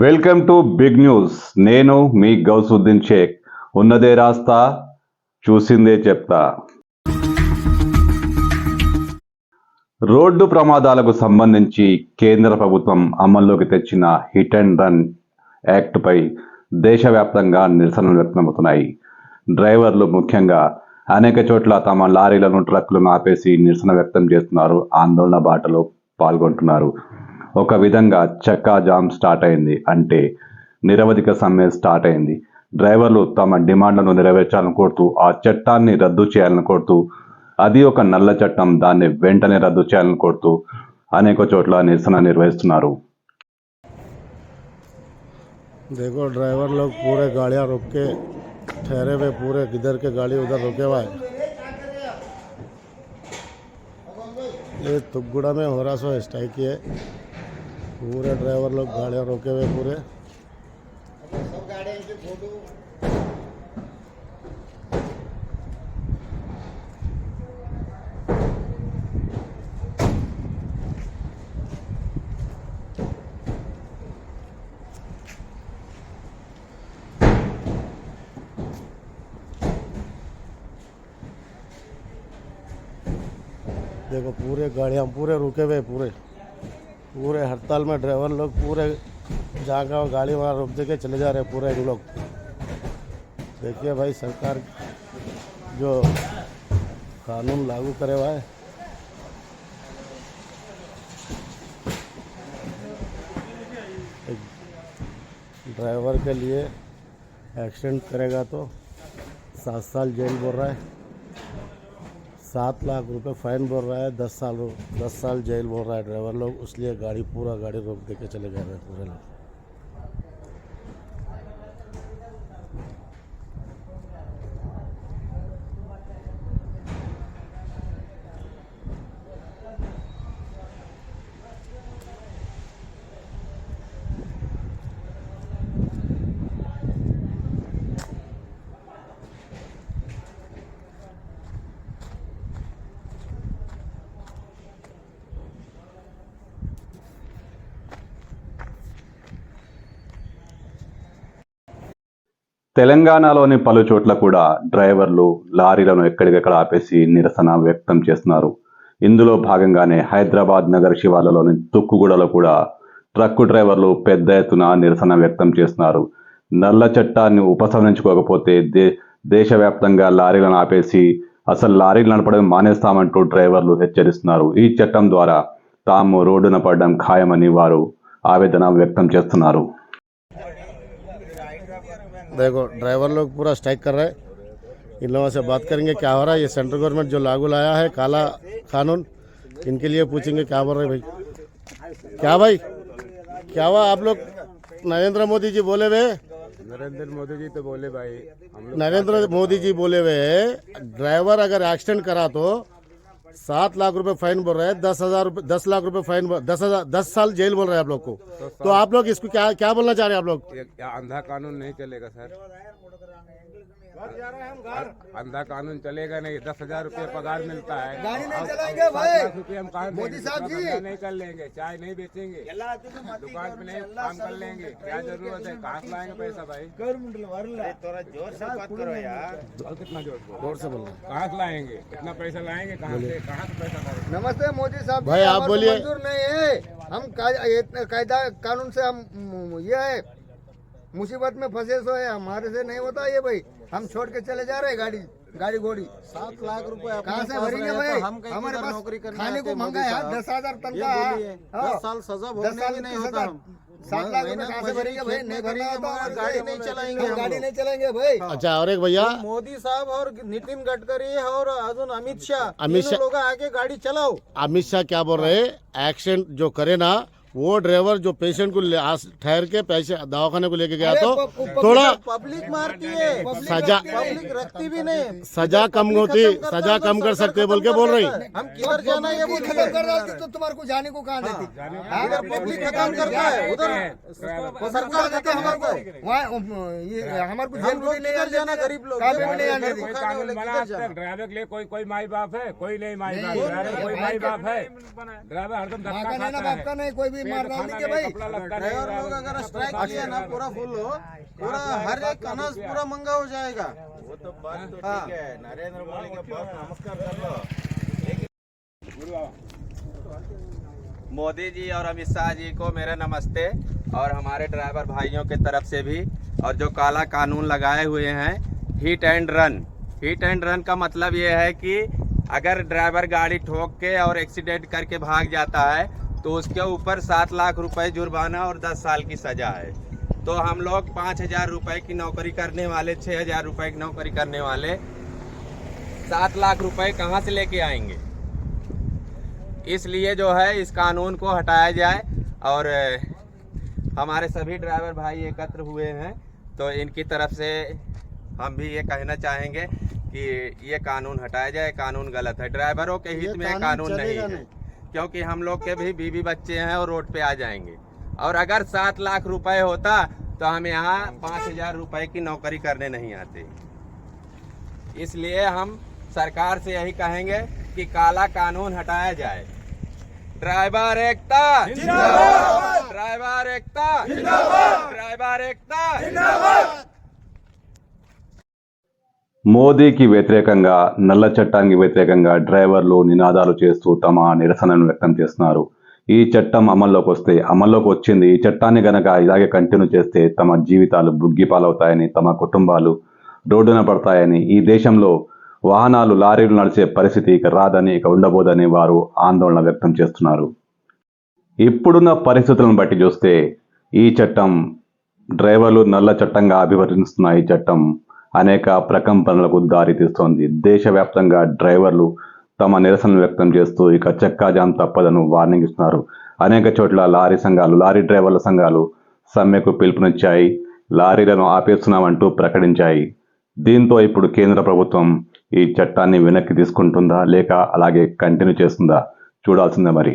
Welcome to big news. నేను మీ గౌసుద్దీన్ షేక్. ఉన్నదే రాస్తా చూసిందే చెప్తా. రోడ్డు ప్రమాదాలకు సంబంధించి కేంద్ర ప్రభుత్వం అమల్లోకి తెచ్చిన హిట్ అండ్ రన్ యాక్ట్పై దేశవ్యాప్తంగా నిరసనలు వ్యక్తమవుతున్నాయి. డ్రైవర్లు ముఖ్యంగా అనేక చోట్ల తమ లారీలను ట్రక్కులను ఆపేసి నిరసన వ్యక్తం చేస్తున్నారు. ఆందోళన బాటలో పాల్గొంటున్నారు. ఒక విధంగా చక్కా జామ్ స్టార్ట్ అయింది అంటే నిరవధిక సమ్మె స్టార్ట్ అయింది డ్రైవర్లు తమ డిమాండ్లను నెరవేర్చాలని కోరుతూ ఆ చట్టాన్ని రద్దు చేయాలని కోరుతూ అది ఒక నల్ల చట్టం దాన్ని వెంటనే రద్దు చేయాలని కోరుతూ అనేక చోట్ల నిరసన నిర్వహిస్తున్నారు देखो ड्राइवर लोग पूरे गाड़ियाँ रोक के ठहरे हुए पूरे किधर के गाड़ी उधर रुके हुआ है ये तुगुड़ा में हो रहा सो स्ट्राइक ये पूरे ड्राइवर लोग गाड़ियाँ रोके हुए पूरे देखो पूरे गाड़ियाँ पूरे रुके हुए पूरे। पूरे हड़ताल में ड्राइवर लोग पूरे जहाँ वो गाड़ी वहाँ रोक दे के चले जा रहे पूरे लोग। देखिए भाई, सरकार जो कानून लागू करे हुआ है। ड्राइवर के लिए एक्सीडेंट करेगा तो सात साल जेल बोल रहा है। सात लाख रुपए फाइन बोल रहा है, दस साल दस साल जेल बोल रहा है ड्राइवर लोग, उसलिए गाड़ी, पूरा गाड़ी रोक दे के चले गए पूरे लोग। తెలంగాణలోని పలు చోట్ల కూడా డ్రైవర్లు లారీలను ఎక్కడికెక్కడ ఆపేసి నిరసన వ్యక్తం చేస్తున్నారు. ఇందులో భాగంగానే హైదరాబాద్ నగర శివార్లలోని తుక్కుగూడలో కూడా ట్రక్కు డ్రైవర్లు పెద్ద ఎత్తున నిరసన వ్యక్తం చేస్తున్నారు. నల్ల చట్టాన్ని ఉపసంహరించుకోకపోతే దే దేశవ్యాప్తంగా లారీలను ఆపేసి అసలు లారీలు నడపడం మానేస్తామంటూ డ్రైవర్లు హెచ్చరిస్తున్నారు. ఈ చట్టం ద్వారా తాము రోడ్డున పడడం ఖాయమని వారు ఆవేదన వ్యక్తం చేస్తున్నారు. देखो ड्राइवर लोग पूरा स्ट्राइक कर रहे हैं। इन लोगों से बात करेंगे क्या हो रहा है? ये सेंट्रल गवर्नमेंट जो लागू लाया है काला कानून इनके लिए पूछेंगे क्या बोल रहे हैं भाई? क्या भाई? क्या हुआ? आप लोग नरेंद्र मोदी जी बोले हुए? नरेंद्र मोदी जी तो बोले भाई नरेंद्र मोदी जी बोले हुए ड्राइवर अगर एक्सीडेंट करा तो सात लाख रुपए फाइन बोल रहे हैं दस हज़ार दस लाख रुपए फाइन दस हज़ार दस साल जेल बोल रहे हैं आप लोग को। तो आप लोग इसको क्या क्या बोलना चाह रहे हैं आप लोग? अंधा कानून नहीं चलेगा सर। अंधा कानून चलेगा नहीं दस हज़ार रूपए पगार मिलता है। गाड़ी नहीं चलाएँगे भाई। रुपये हम कहाँ मोदी साहब जी। नहीं कर लेंगे चाय नहीं बेचेंगे। दुकान पे नहीं काम कर लेंगे। क्या ज़रूरत है? कहाँ से लाएँगे पैसा भाई? थोड़ा ज़ोर से बात करो यार। कितना ज़ोर से? ज़ोर से बोलो। कहाँ से लाएँगे? इतना पैसा लाएँगे कहाँ से? कहाँ से पैसा लाएँगे? नमस्ते मोदी साहब भाई, आप बोलिए। नहीं है। हम कायदा कानून से हम ये है। मुसीबत में फंसे सो है हमारे से नहीं होता ये भाई। हम छोड़ के चले जा रहे हैं गाड़ी गाड़ी घोड़ी। सात लाख रुपए कहाँ से भरेंगे भाई? हमारे पास नौकरी करने खाने को हैं मोदी है दस हज़ार तन का है। हाँ। साल सजा दस भोगने साल नहीं होता। सात लाख रुपए कहाँ से भरेंगे भाई? नहीं हमारे गाड़ी नहीं चलाएँगे गाड़ी नहीं चलेंगे भाई। अच्छा और एक भैया? मोदी साहब और नितिन गडकरी और अजून अमित शाह अमित शाह- लोग आके गाड़ी चलाओ। अमित शाह क्या बोल रहे हैं? एक्सीडेंट जो करे ना वो ड्राइवर जो पेशेंट को ठहर के पैसे दवाखाने को लेके गया तो थोड़ा पब्लिक मारती है। सजा पब्लिक रखती भी नहीं। सजा कम होती सजा कम कर सकते बोल के बोल रही। हम किधर जाना है बोलिए खत्म कर डालती तो तुम्हारे को जाने को कहाँ देती? हाँ? इधर पब्लिक का काम करता है उधर। सरकार देते हमारे को वहाँ ये हमारे को जेल में भी नहीं जाना गरीब लोग? ड्राइवर के लिए कोई कोई माई बाप है? कोई नहीं माई बाप। ड्राइवर कोई माई बाप है। ड्राइवर हरदम धक्का का नहीं ना खाता है। कोई भी मार डाल नहीं, भाई। ड्राइवर लोग अगर स्ट्राइक किया ना पूरा फुल हो। पूरा हर एक अनाज पूरा महँगा हो जाएगा। वो तो बात तो ठीक है नरेंद्र मोदी के बहुत नमस्कार कर लो। मोदी जी और अमित शाह जी को मेरा नमस्ते और हमारे ड्राइवर भाइयों के तरफ़ से भी और जो काला कानून लगाए हुए हैं hit and run hit and run का मतलब ये है कि अगर ड्राइवर गाड़ी ठोक के और एक्सीडेंट करके भाग जाता है तो उसके ऊपर सात लाख रुपए जुर्माना और दस साल की सजा है। तो हम लोग पाँच हज़ार रुपये की नौकरी करने वाले छः हज़ार रुपये की नौकरी करने वाले सात लाख रुपए कहाँ से लेके आएँगे? इसलिए जो है इस कानून को हटाया जाए और हमारे सभी ड्राइवर भाई एकत्र हुए हैं। तो इनकी तरफ़ से हम भी ये कहना चाहेंगे कि ये कानून हटाया जाए कानून गलत है। ड्राइवरों के हित में ये कानून नहीं है। क्योंकि हम लोग के भी बीवी बच्चे हैं और रोड पे आ जाएँगे। और अगर सात लाख रुपए होता तो हम यहाँ पाँच हज़ार रुपये की नौकरी करने नहीं आते। इसलिए हम सरकार से यही कहेंगे कि काला कानून हटाया जाए। ड्राइवर एकता! ड्राइवर एकता! ड्राइवर एकता! మోదీకి వ్యతిరేకంగా నల్ల చట్టానికి వ్యతిరేకంగా డ్రైవర్లు నినాదాలు చేస్తూ తమ నిరసనను వ్యక్తం చేస్తున్నారు. ఈ చట్టం అమల్లోకి వస్తే అమల్లోకి వచ్చింది. ఈ చట్టాన్ని గనక ఇలాగే కంటిన్యూ చేస్తే తమ జీవితాలు బుగ్గిపాలవుతాయని తమ కుటుంబాలు రోడ్డున పడతాయని ఈ దేశంలో వాహనాలు లారీలు నడిచే పరిస్థితి ఇక రాదని ఇక ఉండబోదని వారు ఆందోళన వ్యక్తం చేస్తున్నారు. ఇప్పుడున్న పరిస్థితులను బట్టి చూస్తే ఈ చట్టం డ్రైవర్లు నల్ల చట్టంగా అభివర్ణిస్తున్న ఈ చట్టం అనేక ప్రకంపనలకు దారితీస్తోంది. దేశవ్యాప్తంగా డ్రైవర్లు తమ నిరసన వ్యక్తం చేస్తూ ఇక చెక్కాజాం తప్పదని వార్నింగ్ ఇస్తున్నారు. అనేక చోట్ల లారీ సంఘాలు లారీ డ్రైవర్ల సంఘాలు సమ్మెకు పిలుపునిచ్చాయి. లారీలను ఆపేస్తున్నామంటూ ప్రకటించాయి. దీంతో ఇప్పుడు కేంద్ర ప్రభుత్వం ఈ చట్టాన్ని వెనక్కి తీసుకుంటుందా లేక అలాగే కంటిన్యూ చేస్తుందా? చూడాల్సిందే మరి.